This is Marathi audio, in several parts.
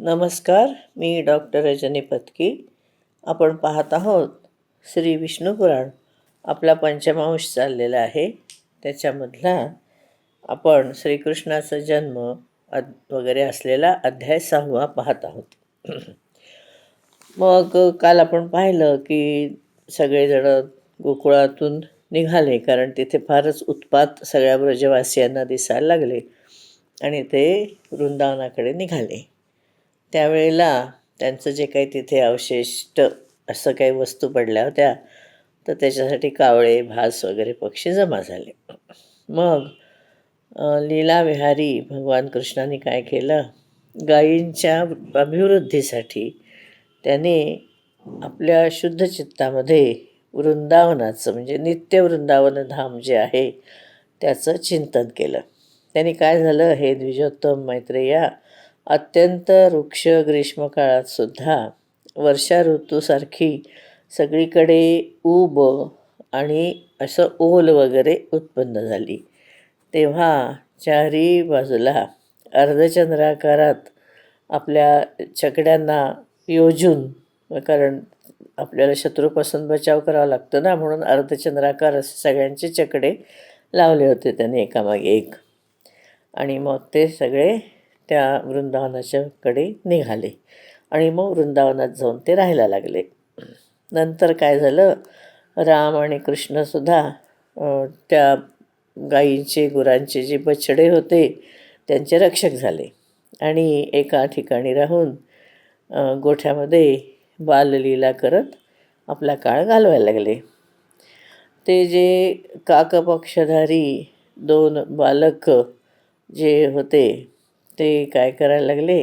नमस्कार मी डॉक्टर रजनी पत्की. आपण पाहत आहोत श्री विष्णू पुराण. आपला पंचमांश चाललेला आहे. त्याच्यामधला आपण श्रीकृष्णाचा जन्म अद वगैरे असलेला अध्याय सहावा पाहत आहोत. मग काल आपण पाहिलं की सगळेजणं गोकुळातून निघाले कारण तिथे फारच उत्पात सगळ्या ब्रजवासियांना दिसायला लागले आणि ते वृंदावनाकडे निघाले. त्यावेळेला त्यांचं जे काही तिथे अवशिष्ट असं काही वस्तू पडल्या होत्या तर त्याच्यासाठी कावळे भास वगैरे पक्षी जमा झाले. मग लीला विहारी भगवान कृष्णाने काय केलं? गायींच्या अभिवृद्धीसाठी त्याने आपल्या शुद्ध चित्तामध्ये वृंदावनाचं म्हणजे नित्य वृंदावन धाम जे आहे त्याचं चिंतन केलं. त्यांनी काय झालं? हे द्विजोत्तम मैत्रेया अत्यंत वृक्ष ग्रीष्मकाळात सुद्धा वर्षा ऋतूसारखी सगळीकडे ऊब आणि असं ओल वगैरे उत्पन्न झाली. तेव्हा चारी बाजूला अर्धचंद्राकारात आपल्या छकड्यांना योजून कारण आपल्याला शत्रूपासून बचाव करावा लागतो ना म्हणून अर्धचंद्राकार असे सगळ्यांचे चकडे लावले होते त्याने एकामागे एक. आणि मग ते सगळे त्या वृंदावनाच्याकडे निघाले. आणि मग वृंदावनात जाऊन ते राहायला लागले. नंतर काय झालं? राम आणि कृष्णसुद्धा त्या गाईंचे गुरांचे जे बछडे होते त्यांचे रक्षक झाले. आणि एका ठिकाणी राहून गोठ्यामध्ये बाललीला करत आपला काळ घालवायला लागले. ते जे काकपक्षधारी दोन बालक जे होते ते काय करायला लागले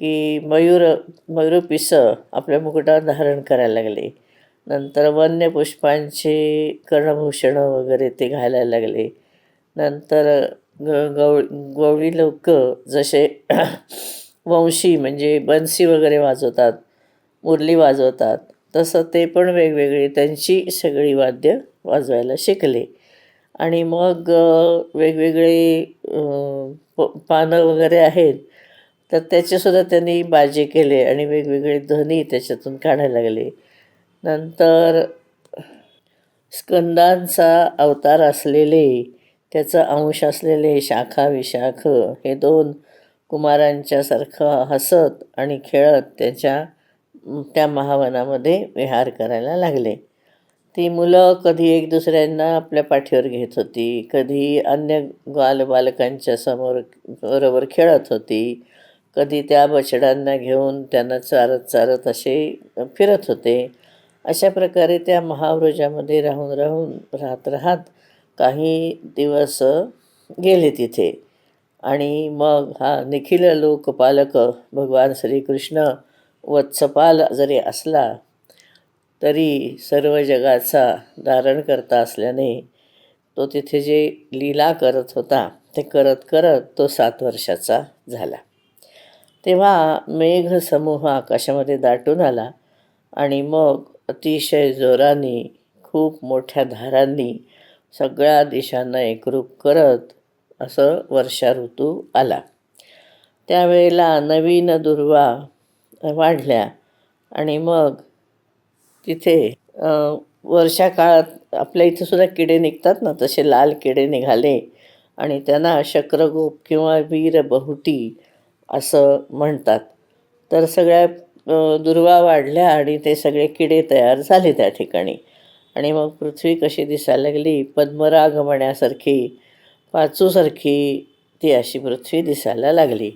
की मयूर मयूर पिसं आपल्या मुकुटावर धारण करायला लागले. नंतर वन्य पुष्पांचे कर्णभूषणं वगैरे ते घालायला लागले. नंतर ग गव गवळी लोक जसे वंशी म्हणजे बन्सी वगैरे वाजवतात मुरली वाजवतात तसं ते पण वेगवेगळी त्यांची सगळी वाद्य वाजवायला शिकले. आणि मग वेगवेगळे प पानं वगैरे आहेत तर त्याचेसुद्धा त्यांनी बाजे केले आणि वेगवेगळे ध्वनी त्याच्यातून काढायला लागले. नंतर स्कंदांचा अवतार असलेले त्याचा अंश असलेले शाखा विशाख हे दोन कुमारांच्यासारखं हसत आणि खेळत त्याच्या त्या महावनामध्ये विहार करायला लागले. ती मुलं कधी एक दुसऱ्यांना आपल्या पाठीवर घेत होती कधी अन्य बाल बालकांच्या समोर बरोबर खेळत होती कधी त्या बछड्यांना घेऊन त्यांना चारत चारत असे फिरत होते. अशा प्रकारे त्या महावृजामध्ये राहून राहून राहत राहत काही दिवस गेले तिथे. आणि मग हा निखिल लोकपालक भगवान श्रीकृष्ण वत्सपाल जरी असला तरी सर्व जगाचा धारण करता असल्याने तो तिथे जे लीला करत होता ते करत करत तो सात वर्षाचा झाला. तेव्हा मेघसमूह आकाशामध्ये दाटून आला आणि मग अतिशय जोराने खूप मोठ्या धारांनी सगळ्या दिशांना एकरूप करत असं वर्षा ऋतू आला. त्यावेळेला नवीन दुर्वा वाढल्या आणि मग तिथे वर्षा काळात आपल्या इथं सुद्धा किडे निघतात ना तसे लाल किडे निघाले. आणि त्यांना शक्रगोप किंवा वीर बहुटी असं म्हणतात. तर सगळ्या दुर्वा वाढल्या आणि ते सगळे किडे तयार झाले त्या ठिकाणी. आणि मग पृथ्वी कशी दिसायला लागली? पद्मराग म्हणण्यासारखी पाचूसारखी ती अशी पृथ्वी दिसायला लागली.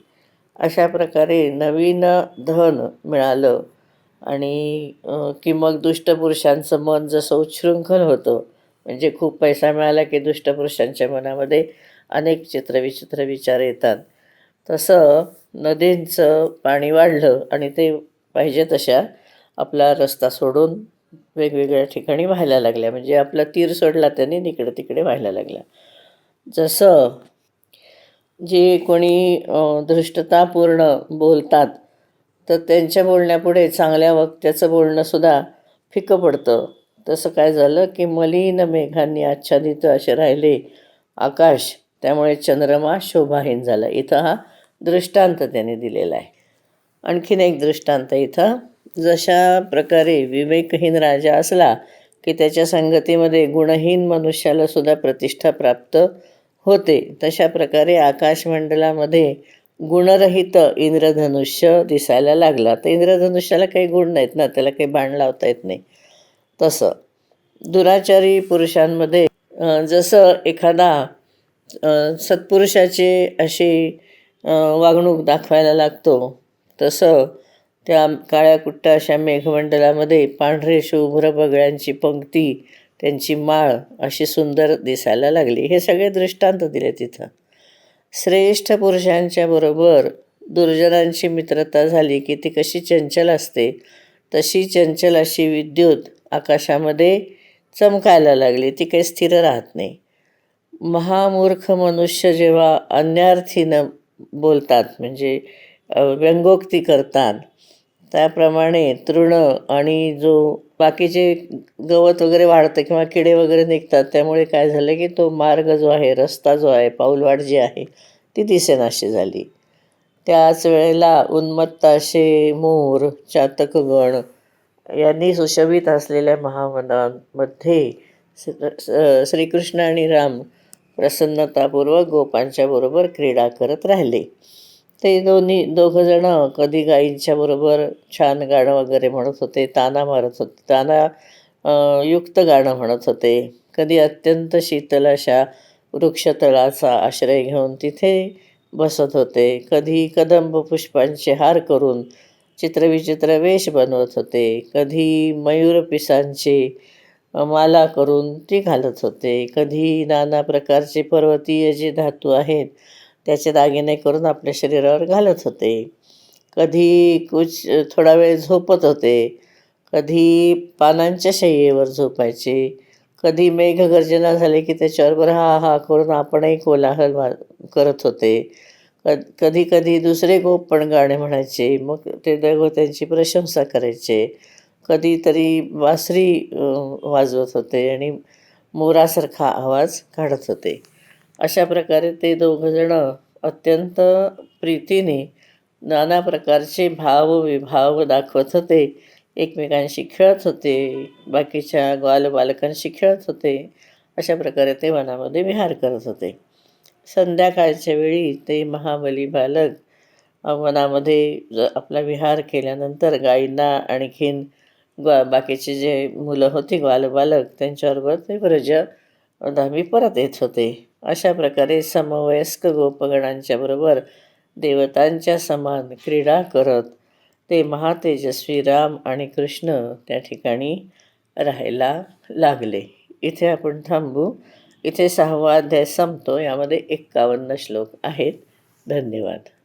अशा प्रकारे नवीन धन मिळालं. आणि की मग दुष्टपुरुषांचं मन जसं उच्छृंखल होतं म्हणजे खूप पैसा मिळाला की दुष्टपुरुषांच्या मनामध्ये अनेक चित्रविचित्र विचार येतात. तसं नदींचं पाणी वाढलं आणि ते पाहिजे तशा आपला रस्ता सोडून वेगवेगळ्या ठिकाणी व्हायला लागल्या. म्हणजे आपला तीर सोडला त्याने इकडे तिकडे व्हायला लागला. जसं जे कोणी धृष्टतापूर्ण बोलतात तर त्यांच्या बोलण्यापुढे चांगल्या वक्त्याचं बोलणंसुद्धा फिकं पडतं. तसं काय झालं की मलिन मेघांनी आच्छादित असे राहिले आकाश त्यामुळे चंद्रमा शोभाहीन झाला. इथं हा दृष्टांत त्याने दिलेला आहे. आणखीन एक दृष्टांत इथं जशा प्रकारे विवेकहीन राजा असला की त्याच्या संगतीमध्ये गुणहीन मनुष्याला सुद्धा प्रतिष्ठा प्राप्त होते तशा प्रकारे आकाशमंडलामध्ये गुणरहित इंद्रधनुष्य दिसायला लागला. तर इंद्रधनुष्याला काही गुण नाहीत ना त्याला काही बाण लावता येत नाही. तसं. दुराचारी पुरुषांमध्ये जसं एखादा सत्पुरुषाची अशी वागणूक दाखवायला लागतो तसं त्या काळ्या कुट्ट्या अशा मेघमंडलामध्ये पांढरे शुभ्र बगळ्यांची पंक्ती त्यांची माळ अशी सुंदर दिसायला लागली. हे सगळे दृष्टांत दिले तिथं. श्रेष्ठ पुरुषांच्या बरोबर दुर्जनांची मित्रता झाली की ती कशी चंचल असते तशी चंचल अशी विद्युत आकाशामध्ये चमकायला लागली. ती काही स्थिर राहत नाही. महामूर्ख मनुष्य जेव्हा अन्यार्थीनं बोलतात म्हणजे व्यंगोक्ती करतात त्याप्रमाणे तृण आणि जो बाकीचे गवत वगैरे वाढतं किंवा किडे वगैरे निघतात त्यामुळे काय झालं की तो मार्ग जो आहे रस्ता जो आहे पाऊलवाट जी आहे ती दिसेनाशी झाली. त्याच वेळेला उन्मत्ताशे मोर चातकगण यांनी सुशोभित असलेल्या महावनामध्ये श्री- श्रीकृष्ण आणि राम प्रसन्नतापूर्वक गोपांच्याबरोबर क्रीडा करत राहिले. ते दोन्ही दोघंजणं कधी गाईंच्या बरोबर छान गाणं वगैरे म्हणत होते ताना मारत होते ताना युक्त गाणं म्हणत होते. कधी अत्यंत शीतल अशा वृक्षतळाचा आश्रय घेऊन तिथे बसत होते. कधी कदंब पुष्पांचे हार करून चित्रविचित्र वेश बनवत होते. कधी मयूर पिसांची माला करून ती घालत होते. कधी नाना प्रकारचे पर्वतीय जे धातू आहेत त्याचे दागिने करून आपल्या शरीरावर घालत होते. कधी कुछ थोडा वेळ झोपत होते. कधी पानांच्या शय्येवर झोपायचे. कधी मेघगर्जना झाले की त्याच्याबरोबर हा हा करून आपणही कोलाहल वा करत होते. क कधी कधी दुसरे गोप पण गाणे म्हणायचे. मग ते दोघं त्यांची प्रशंसा करायचे. कधीतरी बासरी वाजवत होते आणि मोरासारखा आवाज काढत होते. अशा प्रकारे ते दोघंजणं अत्यंत प्रीतीने नाना प्रकारचे भाव विभाव दाखवत होते. एकमेकांशी खेळत होते. बाकीच्या ग्वालबालकांशी खेळत होते. अशा प्रकारे ते वनामध्ये विहार करत होते. संध्याकाळच्या वेळी ते महाबली बालक वनामध्ये आपला विहार केल्यानंतर गायींना आणखीन ग्वा बाकीचे जे मुलं होती ग्वालबालक त्यांच्याबरोबर ते व्रज धामी परत येत होते. अशा प्रकारे समवयस्क गोपगणांच्या बरोबर देवतांच्या समान क्रीडा करत ते महातेजस्वी राम आणि कृष्ण त्या ठिकाणी राहायला लागले. इथे आपण थांबू. इथे सहावा अध्याय संपतो. यामध्ये एक्कावन्न श्लोक आहेत. धन्यवाद.